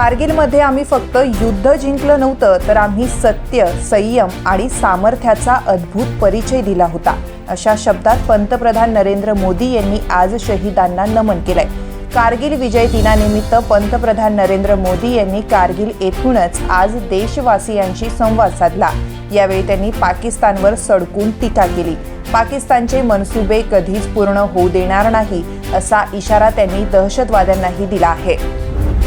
कारगिलमध्ये आम्ही फक्त युद्ध जिंकलं नव्हतं तर आम्ही सत्य संयम आणि सामर्थ्याचा अद्भुत परिचय दिला होता. अशा शब्दात पंतप्रधान नरेंद्र मोदी यांनी आज शहीदांना नमन केलंय. कारगिल विजय दिनानिमित्त पंतप्रधान नरेंद्र मोदी यांनी कारगिल येथूनच आज देशवासियांशी संवाद साधला. यावेळी त्यांनी पाकिस्तानवर सडकून टीका केली. पाकिस्तानचे मनसुबे कधीच पूर्ण होऊ देणार नाही असा इशारा त्यांनी दहशतवाद्यांनाही दिला आहे.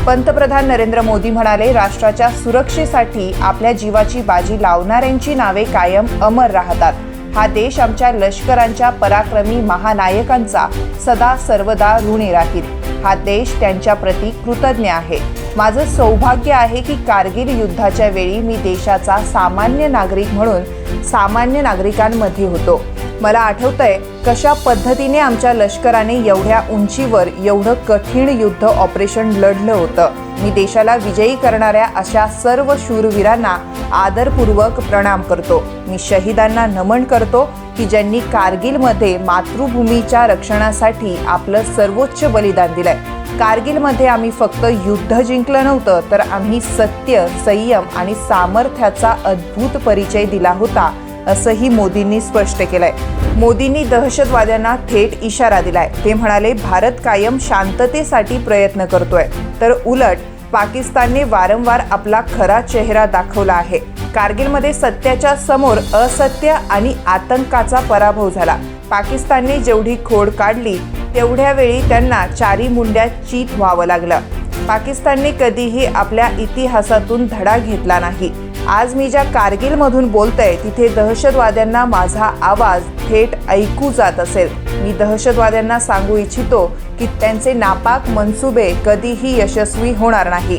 पंतप्रधान नरेंद्र मोदी म्हणाले राष्ट्राच्या सुरक्षेसाठी आपल्या जीवाची बाजी लावणाऱ्यांची नावे कायम अमर राहतात. हा देश आमच्या लष्करांच्या पराक्रमी महानायकांचा सदा सर्वदा ऋणी राहील. हा देश त्यांच्याप्रती कृतज्ञ आहे. माझं सौभाग्य आहे की कारगिल युद्धाच्या वेळी मी देशाचा सामान्य नागरिक म्हणून सामान्य नागरिकांमध्ये होतो. मला आठवतंय कशा पद्धतीने आमच्या लष्कराने एवढ्या उंचीवर एवढं कठीण युद्ध ऑपरेशन लढलं होतं. मी देशाला विजयी करणाऱ्या अशा सर्व शूरवीरांना आदरपूर्वक प्रणाम करतो. मी शहीदांना नमन करतो की ज्यांनी कारगिलमध्ये मातृभूमीच्या रक्षणासाठी आपलं सर्वोच्च बलिदान दिलंय. कारगिलमध्ये आम्ही फक्त युद्ध जिंकलं नव्हतं तर आम्ही सत्य संयम आणि सामर्थ्याचा अद्भुत परिचय दिला होता. असंही मोदींनी स्पष्ट केलंय. मोदींनी दहशतवाद्यांना थेट इशारा दिलाय. ते म्हणाले भारत कायम शांततेसाठी प्रयत्न करतोय. तर उलट पाकिस्तानने वारंवार आपला खरा चेहरा दाखवला आहे. कारगिलमध्ये सत्याच्या समोर असत्य आणि आतंकाचा पराभव झाला. पाकिस्तानने जेवढी खोड काढली तेवढ्या वेळी त्यांना चारी मुंड्या चीत व्हावं लागलं. पाकिस्तानने कधीही आपल्या इतिहासातून धडा घेतला नाही. आज मी ज्या कारगिलमधून बोलतंय तिथे दहशतवाद्यांना माझा आवाज थेट ऐकू जात असेल. मी दहशतवाद्यांना सांगू इच्छितो की त्यांचे नापाक मनसुबे कधीही यशस्वी होणार नाही.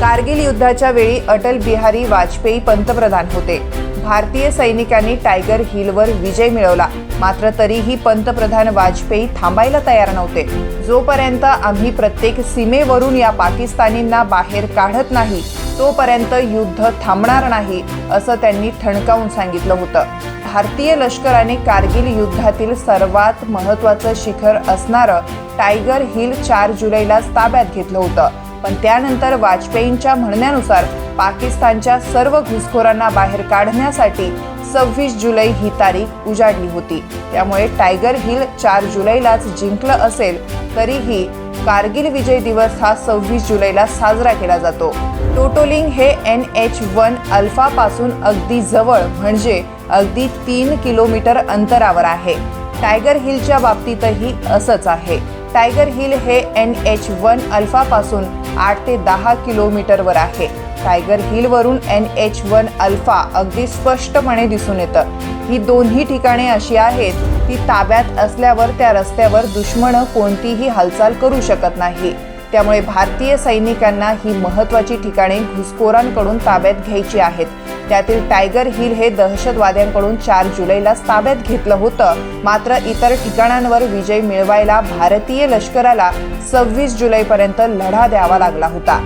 कारगिल युद्धाच्या वेळी अटल बिहारी वाजपेयी पंतप्रधान होते. भारतीय सैनिकांनी टायगर हिलवर विजय मिळवला. मात्र तरीही पंतप्रधान वाजपेयी थांबायला तयार नव्हते. जोपर्यंत आम्ही प्रत्येक सीमेवरून या पाकिस्तानींना बाहेर काढत नाही तोपर्यंत युद्ध थांबणार नाही असं त्यांनी ठणकावून सांगितलं होतं. भारतीय लष्कराने कारगिल युद्धातील सर्वात महत्त्वाचं शिखर असणारं टायगर हिल चार जुलैला ताब्यात घेतलं होतं. पण त्यानंतर वाजपेयींच्या म्हणण्यानुसार पाकिस्तानच्या सर्व घुसखोरांना बाहेर काढण्यासाठी सव्वीस जुलै ही तारीख उजाडली होती. त्यामुळे टायगर हिल चार जुलैलाच जिंकलं असेल तरीही कारगिल विजय दिवस हा सव्वीस जुलैला साजरा केला जातो. टोटोलिंग हे एन एच वन अल्फापासून अगदी जवळ म्हणजे अगदी तीन किलोमीटर अंतरावर आहे. टायगर हिलच्या बाबतीतही असंच आहे. टायगर हिल हे एन एच वन अल्फापासून आठ ते दहा किलोमीटरवर आहे. टायगर हिलवरून एन एच वन अल्फा अगदी स्पष्टपणे दिसून येतं. ही दोन्ही ठिकाणे अशी आहेत की ताब्यात असल्यावर त्या रस्त्यावर दुश्मनं कोणतीही हालचाल करू शकत नाही. त्यामुळे भारतीय सैनिकांना ही महत्त्वाची ठिकाणे घुसखोरांकडून ताब्यात घ्यायची आहेत. त्यातील टायगर हिल हे दहशतवाद्यांकडून चार जुलैलाच ताब्यात घेतलं होतं. मात्र इतर ठिकाणांवर विजय मिळवायला भारतीय लष्कराला सव्वीस जुलैपर्यंत लढा द्यावा लागला होता.